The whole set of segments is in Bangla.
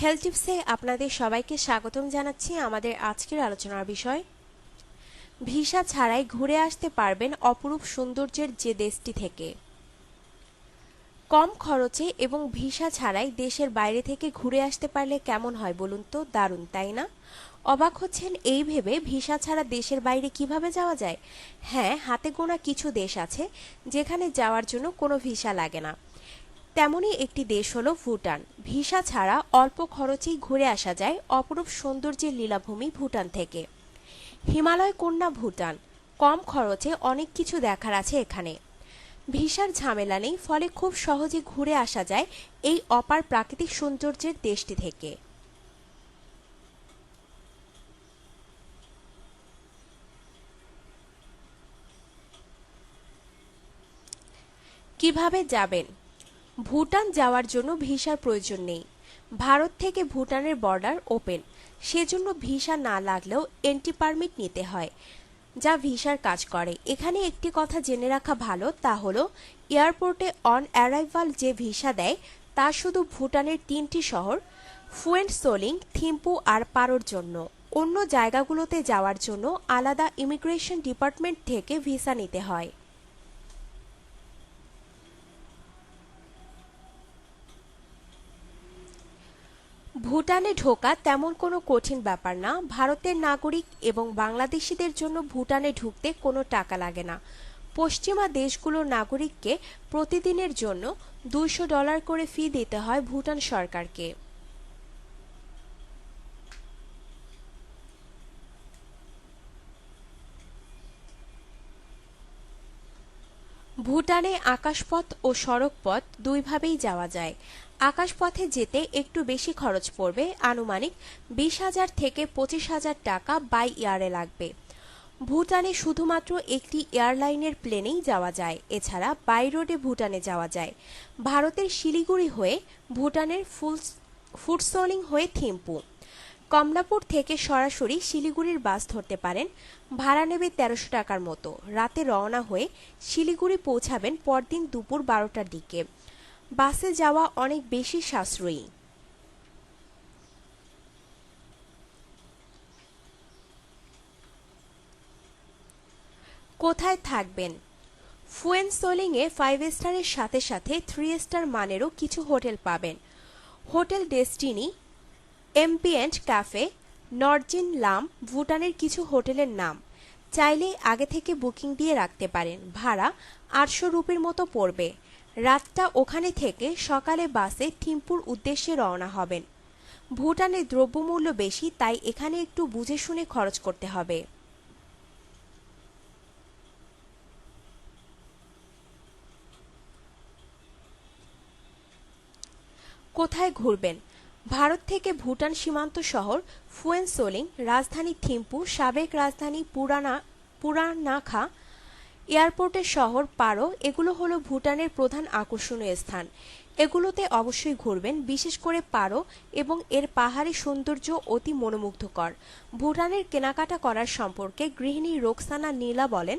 হেলথ টিপসে আপনাদের সবাইকে স্বাগতম জানাচ্ছি আমাদের আজকের আলোচনার বিষয়। ভিসা ছাড়াই ঘুরে আসতে পারবেন অপরূপ সৌন্দর্যের যে দেশটি থেকে। কম খরচে এবং ভিসা ছাড়াই দেশের বাইরে থেকে ঘুরে আসতে পারলে কেমন হয় বলুন তো? দারুণ, তাই না? অবাক হচ্ছেন এই ভেবে ভিসা ছাড়া দেশের বাইরে কীভাবে যাওয়া যায়? হ্যাঁ হাতে গোনা কিছু দেশ আছে যেখানে যাওয়ার জন্য কোনো ভিসা লাগে না। তেমনই একটি দেশ হলো ভুটান। ভিসা ছাড়া অল্প খরচেই ঘুরে আসা যায় অপরূপ সৌন্দর্যের লীলাভূমি ভুটান থেকে। হিমালয় কন্যা ভুটান, কম খরচে অনেক কিছু দেখার আছে এখানে। ভিসার ঝামেলা নেই, ফলে খুব সহজে ঘুরে আসা যায় এই অপার প্রাকৃতিক সৌন্দর্যের দেশটি থেকে। কীভাবে যাবেন? ভুটান যাওয়ার জন্য ভিসার প্রয়োজন নেই। ভারত থেকে ভুটানের বর্ডার ওপেন। সেজন্য ভিসা না লাগলেও এন্ট্রি পারমিট নিতে হয়, যা ভিসার কাজ করে। এখানে একটি কথা জেনে রাখা ভালো, তা হলো, এয়ারপোর্টে অন অ্যারাইভাল যে ভিসা দেয়, তা শুধু ভুটানের তিনটি শহর ফুয়েন্ট সোলিং থিম্পু আর পারোর জন্য। অন্য জায়গাগুলোতে যাওয়ার জন্য আলাদা ইমিগ্রেশন ডিপার্টমেন্ট থেকে ভিসা নিতে হয়। ভুটানে ঢোকা তেমন কোনো কঠিন ব্যাপার না। ভারতের নাগরিক এবং বাংলাদেশিদের জন্য ভুটানে ঢুকতে কোনো টাকা লাগে না। পশ্চিমা দেশগুলোর নাগরিককে প্রতিদিনের জন্য দুইশো ডলার করে ফি দিতে হয় ভুটান সরকারকে। ভুটানে আকাশপথ ও সড়কপথ দুইভাবেই যাওয়া যায়। আকাশপথে যেতে একটু বেশি খরচ পড়বে, আনুমানিক বিশ হাজার থেকে পঁচিশ হাজার টাকা বাই ইয়ারে লাগবে। ভুটানে শুধুমাত্র একটি এয়ারলাইনের প্লেনেই যাওয়া যায়, এছাড়া বাই রোডে ভুটানে যাওয়া যায়। ভারতের শিলিগুড়ি হয়ে ভুটানের ফুল ফুটসোলিং হয়ে থিম্পু। কমলাপুর থেকে সরাসরি শিলিগুড়ির বাস ধরতে পারেন, ভাড়া নেবে তেরোশো টাকার মতো। রাতে রওনা হয়ে শিলিগুড়ি পৌঁছাবেন পরদিন দুপুর বারোটার দিকে। বাসে যাওয়া অনেক বেশি সাশ্রয়ী। কোথায় থাকবেন? ফুয়েন সোলিংয়ে ফাইভ স্টারের সাথে সাথে থ্রি স্টার মানেরও কিছু হোটেল পাবেন। হোটেল ডেস্টিনি, এমপিএন্ট ক্যাফে, নরজিন লাম, ভুটানের কিছু হোটেলের নাম। চাইলে আগে থেকে বুকিং দিয়ে রাখতে পারেন। ভাড়া আটশো রুপির মতো পড়বে। রাতটা ওখানে থেকে সকালে বাসে থিম্পুর উদ্দেশ্যে রওনা হবেন। ভুটানে দ্রব্যমূল্য বেশি, তাই এখানে একটু বুঝে শুনে খরচ করতে হবে। কোথায় ঘুরবেন? ভারত থেকে ভুটান সীমান্ত শহর, ফুয়েনসোলিং, রাজধানী থিম্পু, সাবেক রাজধানী পুরানা পুরানাখা এয়ারপোর্টের শহর, পারো, এগুলো হলো ভুটানের প্রধান আকর্ষণীয় স্থান। এগুলোতে অবশ্যই ঘুরবেন, বিশেষ করে পারো এবং এর পাহাড়ি সৌন্দর্য অতি মনোমুগ্ধকর। ভুটানের কেনাকাটা করার সম্পর্কে গৃহিণী রোকসানা নীলা বলেন,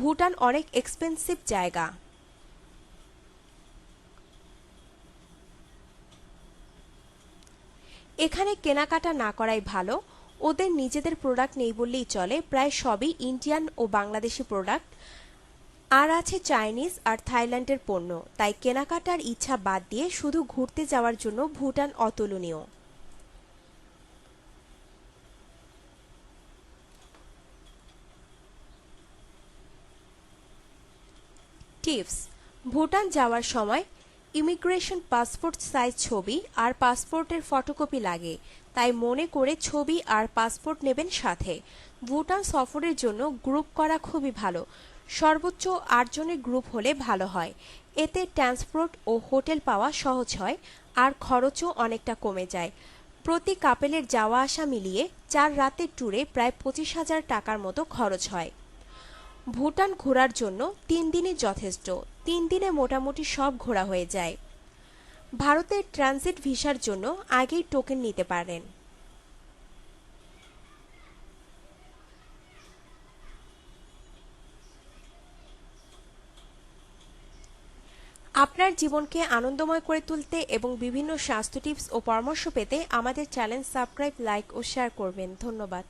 ভুটান অনেক এক্সপেন্সিভ জায়গা। এখানে কেনাকাটা না করাই ভালো ওদের নিজেদের প্রোডাক্ট নেই বললেই চলে। প্রায় সবই ইন্ডিয়ান ও বাংলাদেশি প্রোডাক্ট আর আছে চাইনিজ আর থাইল্যান্ডের পণ্য। তাই কেনাকাটার ইচ্ছা বাদ দিয়ে শুধু ঘুরতে যাওয়ার জন্য ভুটান অতুলনীয়। টিপস, ভুটান যাওয়ার সময় ইমিগ্রেশন পাসপোর্ট সাইজ ছবি আর পাসপোর্টের ফটোকপি লাগে। তাই মনে করে ছবি আর পাসপোর্ট নেবেন সাথে। ভুটান সফরের জন্য গ্রুপ করা খুবই ভালো। সর্বোচ্চ আটজনের গ্রুপ হলে ভালো হয়। এতে ট্রান্সপোর্ট ও হোটেল পাওয়া সহজ হয়, আর খরচও অনেকটা কমে যায়। প্রতি কাপেলের যাওয়া আসা মিলিয়ে চার রাতের ট্যুরে প্রায় পঁচিশ হাজার টাকার মতো খরচ হয়। ভুটান ঘোরার জন্য তিন দিনই যথেষ্ট। তিন দিনে মোটামুটি সব ঘোরা হয়ে যায়। ভারতের ট্রানজিট ভিসার জন্য আগেই টোকেন নিতে পারেন। আপনার জীবনকে আনন্দময় করে তুলতে এবং বিভিন্ন স্বাস্থ্য টিপস ও পরামর্শ পেতে আমাদের চ্যানেল সাবস্ক্রাইব, লাইক ও শেয়ার করবেন। ধন্যবাদ।